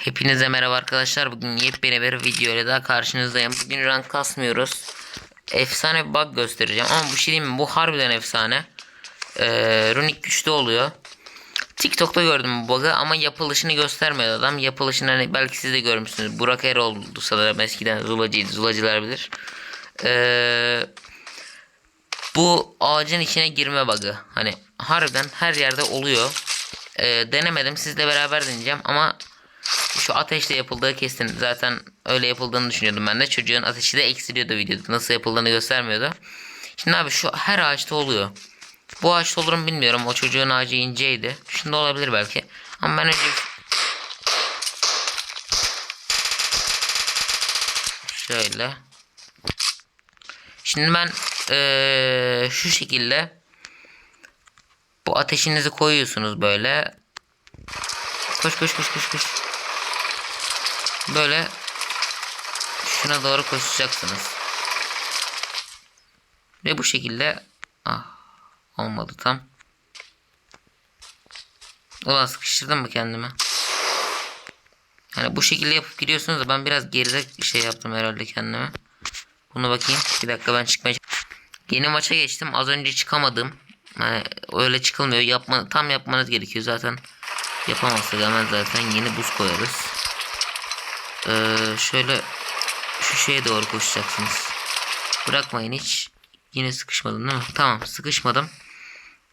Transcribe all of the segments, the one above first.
Hepinize merhaba arkadaşlar. Bugün yepyeni bir video ile daha karşınızdayım. Bugün rank kasmıyoruz. Efsane bir bug göstereceğim. Ama bu şey diyeyim mi? Bu harbiden efsane. Ee, runik güçlü oluyor. TikTok'ta gördüm bu bug'ı ama yapılışını göstermiyor adam. Yapılışını hani belki siz de görmüşsünüz. Burak Erol'du sanırım eskiden Zulacıydı. Zulacılar bilir. Ee, bu ağacın içine girme bug'ı. Hani harbiden her yerde oluyor. Ee, denemedim. Sizle beraber deneyeceğim ama şu ateşle yapıldığı kesin. Zaten öyle yapıldığını düşünüyordum ben de. Çocuğun ateşi de eksiliyordu videoda. Nasıl yapıldığını göstermiyordu. Şimdi abi şu her ağaçta oluyor. Bu ağaçta olur mu bilmiyorum. O çocuğun ağacı inceydi. Şimdi olabilir belki. Ama ben önce şöyle. Şimdi ben eee, şu şekilde bu ateşinizi koyuyorsunuz böyle. Koş koş koş koş koş. Böyle şuna doğru koşacaksınız. Ve bu şekilde ah olmadı tam. Ulan sıkıştırdım mı kendimi? Yani bu şekilde yapıp gidiyorsunuz da ben biraz geride bir şey yaptım herhalde kendime. Bunu bakayım. Bir dakika ben çıkmaya Yeni maça geçtim. Az önce çıkamadım. Yani öyle çıkılmıyor. Yapma, tam yapmanız gerekiyor zaten. Yapamazsak hemen zaten yeni buz koyarız. Ee, şöyle şu şeye doğru koşacaksınız. Bırakmayın hiç. Yine sıkışmadın değil mi? Tamam sıkışmadım.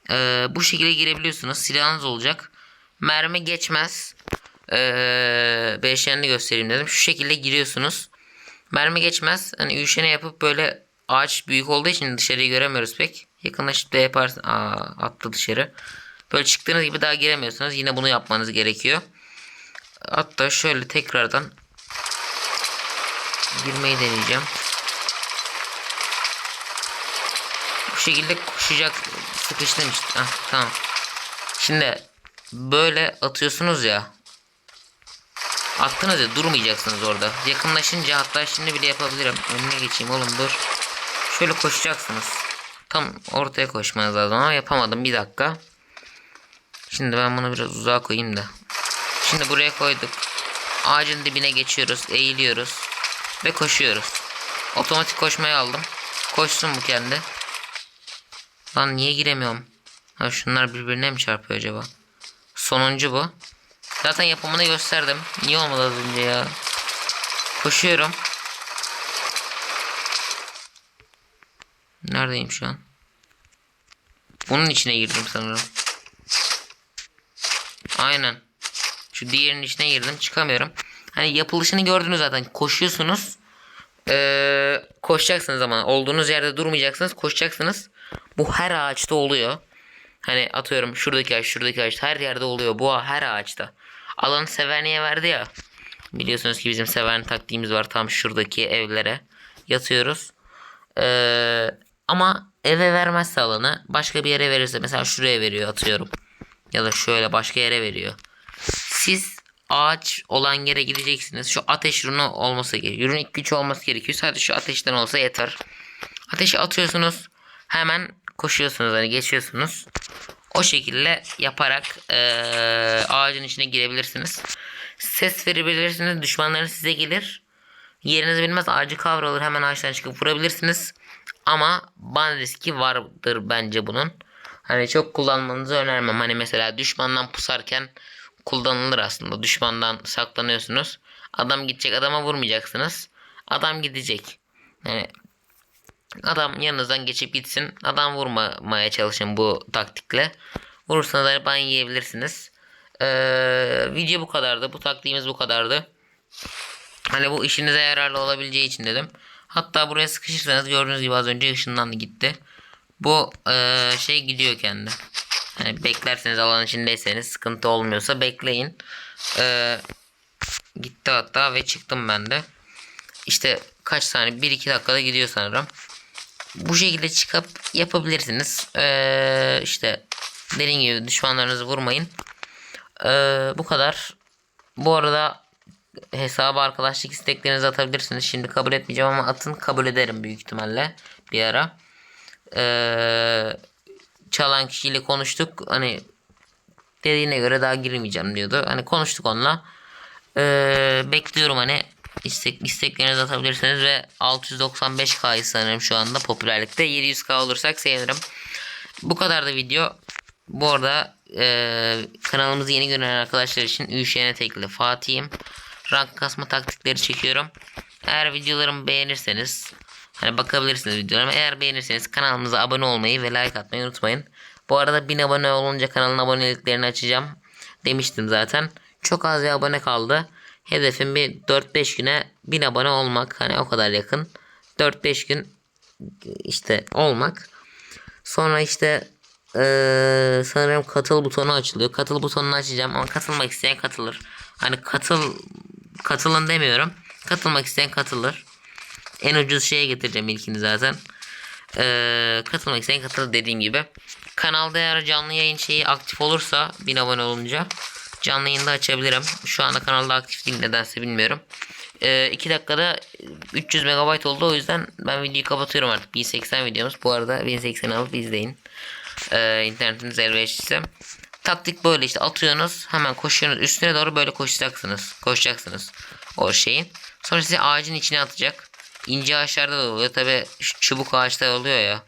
Ee, bu şekilde girebiliyorsunuz. Silahınız olacak. Mermi geçmez. Ee, beşenli göstereyim dedim. Şu şekilde giriyorsunuz. Mermi geçmez. Hani üşene yapıp böyle ağaç büyük olduğu için dışarıyı göremiyoruz pek. Yakınlaşıp da yaparsın. Aa, attı dışarı. Böyle çıktığınız gibi daha giremiyorsunuz. Yine bunu yapmanız gerekiyor. Hatta şöyle tekrardan girmeyi deneyeceğim. Bu şekilde koşacak. Sıkıştım işte. Ah, tamam. Şimdi böyle atıyorsunuz ya. Attınız ya durmayacaksınız orada. Yakınlaşınca hatta şimdi bile yapabilirim. Önüne geçeyim oğlum dur. Şöyle koşacaksınız. Tam ortaya koşmanız lazım ama yapamadım bir dakika. Şimdi ben bunu biraz uzağa koyayım da. Şimdi buraya koyduk. Ağacın dibine geçiyoruz. Eğiliyoruz. Ve koşuyoruz. Otomatik koşmayı aldım. Koşsun bu kendi. Lan niye giremiyorum? Ha şunlar birbirine mi çarpıyor acaba? Sonuncu bu. Zaten yapımını gösterdim. Niye olmadı az önce ya? Koşuyorum. Neredeyim şu an? Bunun içine girdim sanırım. Aynen. Şu diğerinin içine girdim. Çıkamıyorum. Hani yapılışını gördünüz zaten. Koşuyorsunuz. Ee, koşacaksınız ama olduğunuz yerde durmayacaksınız. Koşacaksınız. Bu her ağaçta oluyor. Hani atıyorum şuradaki ağaç, şuradaki ağaç her yerde oluyor. Bu her ağaçta. Alanı Severni'ye verdi ya. Biliyorsunuz ki bizim Severni taktiğimiz var tam şuradaki evlere. Yatıyoruz. Ee, ama eve vermezse alanı başka bir yere verirse mesela şuraya veriyor atıyorum. Ya da şöyle başka yere veriyor. Siz ağaç olan yere gideceksiniz. Şu ateş runu olması gerekiyor. Runik güç olması gerekiyor. Sadece şu ateşten olsa yeter. Ateşi atıyorsunuz. Hemen koşuyorsunuz hani geçiyorsunuz. O şekilde yaparak eee, ağacın içine girebilirsiniz. Ses verebilirsiniz. Düşmanlarınız size gelir. Yerinizi bilmez ağacı kavralır. Hemen ağaçtan çıkıp vurabilirsiniz. Ama ban riski vardır bence bunun. Hani çok kullanmanızı önermem. Hani mesela düşmandan pusarken kullanılır aslında. Düşmandan saklanıyorsunuz. Adam gidecek adama vurmayacaksınız. Adam gidecek. Yani Adam yanınızdan geçip gitsin. Adam vurmamaya çalışın bu taktikle. Vurursanız da ban yiyebilirsiniz. Ee, video bu kadardı. Bu taktiğimiz bu kadardı. Hani bu işinize yararlı olabileceği için dedim. Hatta buraya sıkışırsanız gördüğünüz gibi az önce ışınlandı gitti. Bu ee, şey gidiyor kendi. Hani beklerseniz alan içindeyseniz sıkıntı olmuyorsa bekleyin. Ee, gitti hatta ve çıktım ben de. İşte kaç saniye 1-2 dakikada gidiyor sanırım bu şekilde çıkıp yapabilirsiniz. Ee, işte dediğim gibi düşmanlarınızı vurmayın. Ee, bu kadar. Bu arada hesaba arkadaşlık isteklerinizi atabilirsiniz. Şimdi kabul etmeyeceğim ama atın kabul ederim büyük ihtimalle bir ara. Ee, çalan kişiyle konuştuk. Hani dediğine göre daha girmeyeceğim diyordu. Hani konuştuk onunla. Ee, bekliyorum hani istek, isteklerinizi atabilirsiniz ve 695k sanırım şu anda popülerlikte 700k olursak sevinirim. Bu kadar da video. Bu arada eee, kanalımızı yeni gören arkadaşlar için üşene tekli Fatih'im. Rank kasma taktikleri çekiyorum. Eğer videolarımı beğenirseniz hani bakabilirsiniz videolarıma. Eğer beğenirseniz kanalımıza abone olmayı ve like atmayı unutmayın. Bu arada 1000 abone olunca kanalın aboneliklerini açacağım. Demiştim zaten. Çok az bir abone kaldı. Hedefim bir 4-5 güne 1000 abone olmak. Hani o kadar yakın. 4-5 gün işte olmak. Sonra işte eee, sanırım katıl butonu açılıyor. Katıl butonunu açacağım ama katılmak isteyen katılır. Hani katıl katılın demiyorum. Katılmak isteyen katılır. En ucuz şeye getireceğim ilkini zaten. Eee, katılmak isteyen katılır dediğim gibi. Kanalda eğer canlı yayın şeyi aktif olursa 1000 abone olunca canlı yayında açabilirim. Şu anda kanalda aktif değil nedense bilmiyorum. 2 dakikada 300 MB oldu o yüzden ben videoyu kapatıyorum artık. 1080 videomuz. Bu arada 1080 alıp izleyin. Ee, internetiniz elverişliyse. Taktik böyle işte atıyorsunuz hemen koşuyorsunuz üstüne doğru böyle koşacaksınız. Koşacaksınız o şeyin. Sonra sizi ağacın içine atacak. İnce ağaçlarda da oluyor. Tabi çubuk ağaçlar oluyor ya.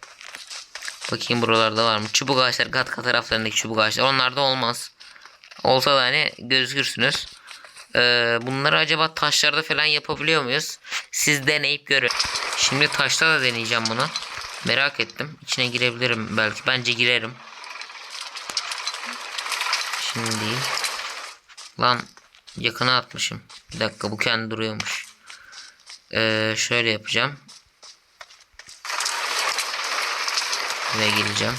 Bakayım buralarda var mı? Çubuk ağaçlar kat kat taraflarındaki çubuk ağaçlar. Onlarda olmaz. Olsa da hani gözükürsünüz. Ee, bunları acaba taşlarda falan yapabiliyor muyuz? Siz deneyip görün. Şimdi taşta da deneyeceğim bunu. Merak ettim. İçine girebilirim belki. Bence girerim. Şimdi değil. Lan yakına atmışım. Bir dakika bu kendi duruyormuş. Ee, şöyle yapacağım. Buraya geleceğim.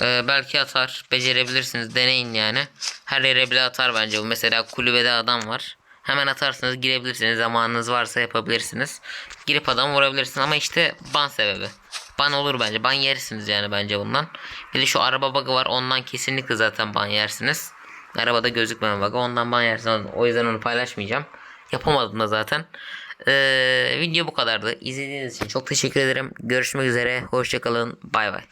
Ee, belki atar. Becerebilirsiniz. Deneyin yani. Her yere bile atar bence bu. Mesela kulübede adam var. Hemen atarsınız girebilirsiniz. Zamanınız varsa yapabilirsiniz. Girip adam vurabilirsiniz ama işte ban sebebi. Ban olur bence. Ban yersiniz yani bence bundan. Bir de şu araba bug'ı var. Ondan kesinlikle zaten ban yersiniz. Arabada gözükmeme bug'ı. Ondan ban yersiniz. O yüzden onu paylaşmayacağım. Yapamadım da zaten. Ee, video bu kadardı. İzlediğiniz için çok teşekkür ederim. Görüşmek üzere. Hoşçakalın. Bay bay.